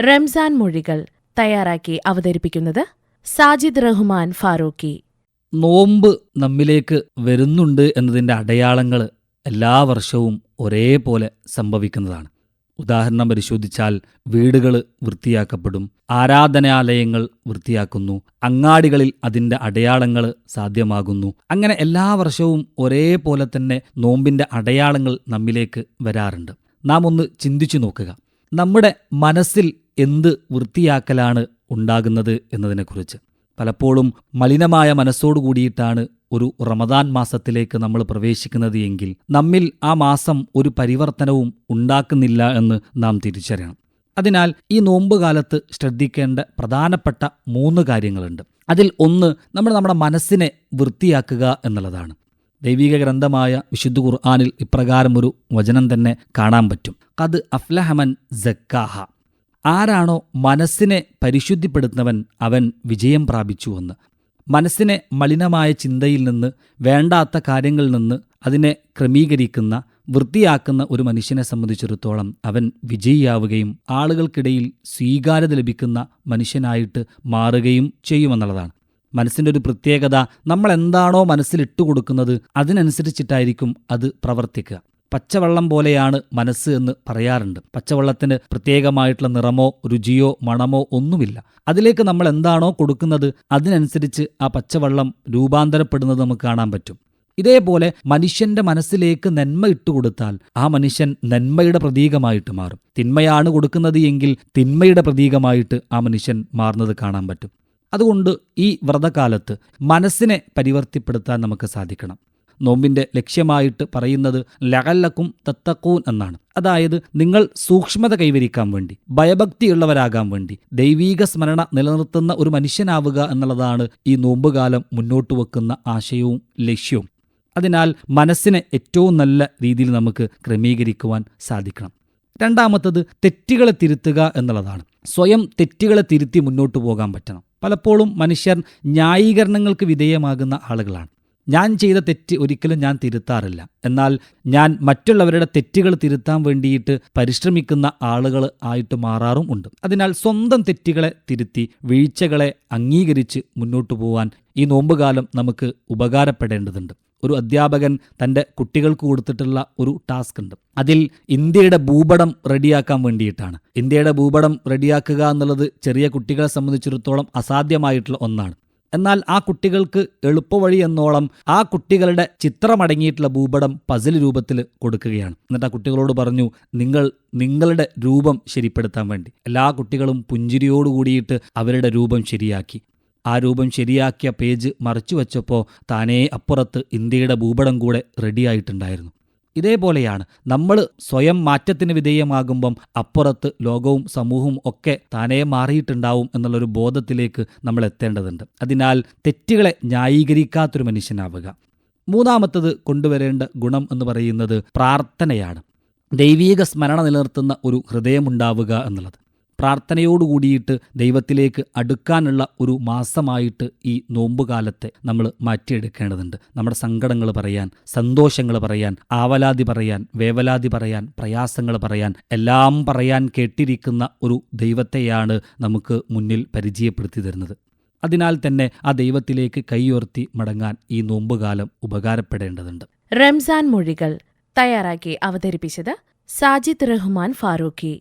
റംസാൻ മൊഴികൾ തയ്യാറാക്കി അവതരിപ്പിക്കുന്നത് സാജിദ് റഹ്മാൻ ഫാറൂഖി. നോമ്പ് നമ്മിലേക്ക് വരുന്നുണ്ട് എന്നതിന്റെ അടയാളങ്ങൾ എല്ലാ വർഷവും ഒരേപോലെ സംഭവിക്കുന്നതാണ്. ഉദാഹരണം പരിശോധിച്ചാൽ വീടുകൾ വൃത്തിയാക്കപ്പെടും ആരാധനാലയങ്ങൾ വൃത്തിയാക്കുന്നു അങ്ങാടികളിൽ അതിന്റെ അടയാളങ്ങൾ സാധ്യമാകുന്നു. അങ്ങനെ എല്ലാ വർഷവും ഒരേപോലെ തന്നെ നോമ്പിന്റെ അടയാളങ്ങൾ നമ്മിലേക്ക് വരാറുണ്ട്. നാം ഒന്ന് ചിന്തിച്ചു നോക്കുക. നമ്മുടെ മനസ്സിൽ എന്ത് വൃത്തിയാക്കലാണ് ഉണ്ടാകുന്നത് എന്നതിനെക്കുറിച്ച്. പലപ്പോഴും മലിനമായ മനസ്സോടു കൂടിയിട്ടാണ് ഒരു റമദാൻ മാസത്തിലേക്ക് നമ്മൾ പ്രവേശിക്കുന്നത് എങ്കിൽ നമ്മിൽ ആ മാസം ഒരു പരിവർത്തനവും ഉണ്ടാക്കുന്നില്ല എന്ന് നാം തിരിച്ചറിയണം. അതിനാൽ ഈ നോമ്പ് കാലത്ത് ശ്രദ്ധിക്കേണ്ട പ്രധാനപ്പെട്ട മൂന്ന് കാര്യങ്ങളുണ്ട്. അതിൽ ഒന്ന് നമ്മൾ നമ്മുടെ മനസ്സിനെ വൃത്തിയാക്കുക എന്നുള്ളതാണ്. ദൈവിക ഗ്രന്ഥമായ വിശുദ്ധ ഖുർആാനിൽ ഇപ്രകാരം ഒരു വചനം തന്നെ കാണാൻ പറ്റും. കത് അഫ്ലഹമൻ ജക്കാഹ ആരാണോ മനസ്സിനെ പരിശുദ്ധിപ്പെടുത്തുന്നവൻ അവൻ വിജയം പ്രാപിച്ചുവെന്ന്. മനസ്സിനെ മലിനമായ ചിന്തയിൽ നിന്ന് വേണ്ടാത്ത കാര്യങ്ങളിൽ നിന്ന് അതിനെ ക്രമീകരിക്കുന്ന വൃത്തിയാക്കുന്ന ഒരു മനുഷ്യനെ സംബന്ധിച്ചിടത്തോളം അവൻ വിജയിയാവുകയും ആളുകൾക്കിടയിൽ സ്വീകാര്യത ലഭിക്കുന്ന മനുഷ്യനായിട്ട് മാറുകയും ചെയ്യുമെന്നുള്ളതാണ്. മനസ്സിന്റെ ഒരു പ്രത്യേകത നമ്മൾ എന്താണോ മനസ്സിലിട്ട് കൊടുക്കുന്നത് അതിനനുസരിച്ചിട്ടായിരിക്കും അത് പ്രവർത്തിക്കുക. പച്ചവെള്ളം പോലെയാണ് മനസ്സ് എന്ന് പറയാറുണ്ട്. പച്ചവെള്ളത്തിന് പ്രത്യേകമായിട്ടുള്ള നിറമോ രുചിയോ മണമോ ഒന്നുമില്ല. അതിലേക്ക് നമ്മൾ എന്താണോ കൊടുക്കുന്നത് അതിനനുസരിച്ച് ആ പച്ചവെള്ളം രൂപാന്തരപ്പെടുന്നത് നമുക്ക് കാണാൻ പറ്റും. ഇതേപോലെ മനുഷ്യന്റെ മനസ്സിലേക്ക് നന്മ ഇട്ടുകൊടുത്താൽ ആ മനുഷ്യൻ നന്മയുടെ പ്രതീകമായിട്ട് മാറും. തിന്മയാണ് കൊടുക്കുന്നത് എങ്കിൽ തിന്മയുടെ പ്രതീകമായിട്ട് ആ മനുഷ്യൻ മാറുന്നത് കാണാൻ പറ്റും. അതുകൊണ്ട് ഈ വ്രതകാലത്ത് മനസ്സിനെ പരിവർത്തിപ്പെടുത്താൻ നമുക്ക് സാധിക്കണം. നോമ്പിന്റെ ലക്ഷ്യമായിട്ട് പറയുന്നത് ലകല്ലക്കും തത്തക്കൂൻ എന്നാണ്. അതായത് നിങ്ങൾ സൂക്ഷ്മത കൈവരിക്കാൻ വേണ്ടി ഭയഭക്തിയുള്ളവരാകാൻ വേണ്ടി ദൈവീക സ്മരണ നിലനിർത്തുന്ന ഒരു മനുഷ്യനാവുക എന്നുള്ളതാണ് ഈ നോമ്പുകാലം മുന്നോട്ട് വെക്കുന്ന ആശയവും ലക്ഷ്യവും. അതിനാൽ മനസ്സിനെ ഏറ്റവും നല്ല രീതിയിൽ നമുക്ക് ക്രമീകരിക്കുവാൻ സാധിക്കണം. രണ്ടാമത്തത് തെറ്റുകളെ തിരുത്തുക എന്നുള്ളതാണ്. സ്വയം തെറ്റുകളെ തിരുത്തി മുന്നോട്ട് പോകാൻ പറ്റണം. പലപ്പോഴും മനുഷ്യർ ന്യായീകരണങ്ങൾക്ക് വിധേയമാകുന്ന ആളുകളാണ്. ഞാൻ ചെയ്ത തെറ്റ് ഒരിക്കലും ഞാൻ തിരുത്താറില്ല. എന്നാൽ ഞാൻ മറ്റുള്ളവരുടെ തെറ്റുകൾ തിരുത്താൻ വേണ്ടിയിട്ട് പരിശ്രമിക്കുന്ന ആളുകൾ ആയിട്ട് മാറാറും ഉണ്ട്. അതിനാൽ സ്വന്തം തെറ്റുകളെ തിരുത്തി വീഴ്ചകളെ അംഗീകരിച്ച് മുന്നോട്ടു പോകാൻ ഈ നോമ്പുകാലം നമുക്ക് ഉപകാരപ്പെടേണ്ടതുണ്ട്. ഒരു അധ്യാപകൻ തന്റെ കുട്ടികൾക്ക് കൊടുത്തിട്ടുള്ള ഒരു ടാസ്ക് ഉണ്ട്. അതിൽ ഇന്ത്യയുടെ ഭൂപടം റെഡിയാക്കാൻ വേണ്ടിയിട്ടാണ്. ഇന്ത്യയുടെ ഭൂപടം റെഡിയാക്കുക എന്നുള്ളത് ചെറിയ കുട്ടികളെ സംബന്ധിച്ചിടത്തോളം അസാധ്യമായിട്ടുള്ള ഒന്നാണ്. എന്നാൽ ആ കുട്ടികൾക്ക് എളുപ്പവഴി എന്നോളം ആ കുട്ടികളുടെ ചിത്രമടങ്ങിയിട്ടുള്ള ഭൂപടം പസിൽ രൂപത്തിൽ കൊടുക്കുകയാണ്. എന്നിട്ട് ആ കുട്ടികളോട് പറഞ്ഞു നിങ്ങൾ നിങ്ങളുടെ രൂപം ശരിപ്പെടുത്താൻ വേണ്ടി. എല്ലാ കുട്ടികളും പുഞ്ചിരിയോട് കൂടിയിട്ട് അവരുടെ രൂപം ശരിയാക്കി. ആ രൂപം ശരിയാക്കിയ പേജ് മറച്ചു വച്ചപ്പോൾ താനേ അപ്പുറത്ത് ഇന്ത്യയുടെ ഭൂപടം കൂടെ റെഡിയായിട്ടുണ്ടായിരുന്നു ഇതേപോലെയാണ് നമ്മൾ സ്വയം മാറ്റത്തിന് വിധേയമാകുമ്പം അപ്പുറത്ത് ലോകവും സമൂഹവും ഒക്കെ താനേ മാറിയിട്ടുണ്ടാവും എന്നുള്ളൊരു ബോധത്തിലേക്ക് നമ്മൾ എത്തേണ്ടതുണ്ട്. അതിനാൽ തെറ്റുകളെ ന്യായീകരിക്കാത്തൊരു മനുഷ്യനാവുക. മൂന്നാമത്തത് കൊണ്ടുവരേണ്ട ഗുണം എന്ന് പറയുന്നത് പ്രാർത്ഥനയാണ്. ദൈവീക സ്മരണ നിലനിർത്തുന്ന ഒരു ഹൃദയമുണ്ടാവുക എന്നുള്ളത്. പ്രാർത്ഥനയോടുകൂടിയിട്ട് ദൈവത്തിലേക്ക് അടുക്കാനുള്ള ഒരു മാസമായിട്ട് ഈ നോമ്പുകാലത്തെ നമ്മൾ മാറ്റിയെടുക്കേണ്ടതുണ്ട്. നമ്മുടെ സങ്കടങ്ങൾ പറയാൻ സന്തോഷങ്ങൾ പറയാൻ ആവലാതി പറയാൻ വേവലാതി പറയാൻ പ്രയാസങ്ങൾ പറയാൻ എല്ലാം പറയാൻ കേട്ടിരിക്കുന്ന ഒരു ദൈവത്തെയാണ് നമുക്ക് മുന്നിൽ പരിചയപ്പെടുത്തി തരുന്നത്. അതിനാൽ തന്നെ ആ ദൈവത്തിലേക്ക് കൈയുയർത്തി മടങ്ങാൻ ഈ നോമ്പുകാലം ഉപകാരപ്പെടേണ്ടതുണ്ട്. റംസാൻ മൊഴികൾ തയ്യാറാക്കി അവതരിപ്പിച്ചത് സാജിദ് റഹ്മാൻ ഫാറൂഖി.